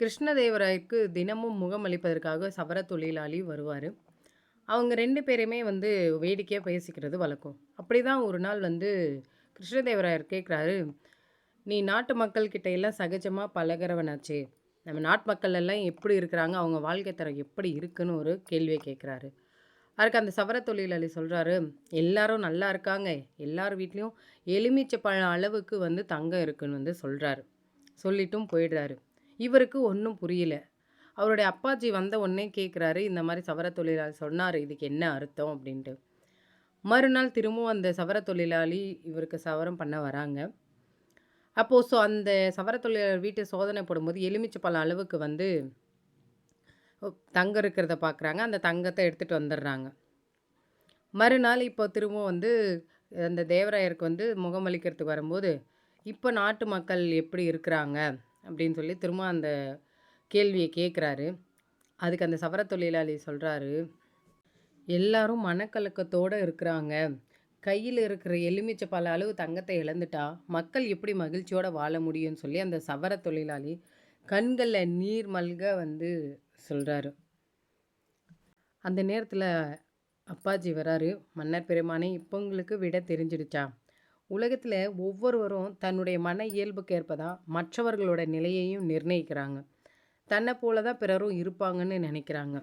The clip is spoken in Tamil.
கிருஷ்ணதேவராயருக்கு தினமும் முகமளிப்பதற்காக சவர தொழிலாளி வருவார். அவங்க ரெண்டு பேருமே வந்து வேடிக்கையாக பேசிக்கிறது வழக்கம். அப்படி தான் ஒரு நாள் வந்து கிருஷ்ணதேவராயர் கேட்குறாரு நீ நாட்டு மக்கள்கிட்ட எல்லாம் சகஜமாக பழகிறவனாச்சே. நம்ம நாட்டு மக்கள் எல்லாம் எப்படி இருக்கிறாங்க? அவங்க வாழ்க்கை தரம் எப்படி இருக்குன்னு ஒரு கேள்வியை கேட்குறாரு அதுக்கு அந்த சவர தொழிலாளி சொல்கிறாரு எல்லாரும் நல்லா இருக்காங்க. எல்லார் வீட்லேயும் எலுமிச்சை பழ அளவுக்கு வந்து தங்கம் இருக்குன்னு வந்து சொல்கிறாரு சொல்லிட்டும் போயிடுறாரு. இவருக்கு ஒன்றும் புரியல. அவருடைய அப்பாஜி வந்த உடனே கேட்குறாரு இந்த மாதிரி சவர தொழிலாளி சொன்னார் இதுக்கு என்ன அர்த்தம் அப்படின்ட்டு. மறுநாள் திரும்பவும் அந்த சவர தொழிலாளி இவருக்கு சவரம் பண்ண வராங்க. அப்போது ஸோ அந்த சவர தொழிலாளர் வீட்டை சோதனை போடும்போது எலுமிச்சை பழம் அளவுக்கு வந்து தங்கம் இருக்கிறத பார்க்குறாங்க அந்த தங்கத்தை எடுத்துகிட்டு வந்துடுறாங்க. மறுநாள் இப்போ திரும்பவும் வந்து அந்த தேவராயருக்கு வந்து முகமளிக்கிறதுக்கு வரும்போது இப்போ நாட்டு மக்கள் எப்படி இருக்கிறாங்க? அப்படின்னு சொல்லி திரும்ப அந்த கேள்வியை கேட்குறாரு. அதுக்கு அந்த சவர தொழிலாளி சொல்கிறாரு எல்லாரும் மனக்கலக்கத்தோடு இருக்கிறாங்க. கையில் இருக்கிற எலுமிச்சை பல அளவு தங்கத்தை இழந்துட்டா மக்கள் எப்படி மகிழ்ச்சியோடு வாழ முடியும்னு சொல்லி அந்த சவர தொழிலாளி கண்களில் நீர் மல்க வந்து சொல்கிறாரு அந்த நேரத்தில் அப்பாஜி வராரு மன்னர் பெருமானே இப்போ உங்களுக்கு விட தெரிஞ்சிடுச்சா? உலகத்தில் ஒவ்வொருவரும் தன்னுடைய மன இயல்புக்கு ஏற்பதான் மற்றவர்களோட நிலையையும் நிர்ணயிக்கிறாங்க. தன்னை போல தான் பிறரும் இருப்பாங்கன்னு நினைக்கிறாங்க.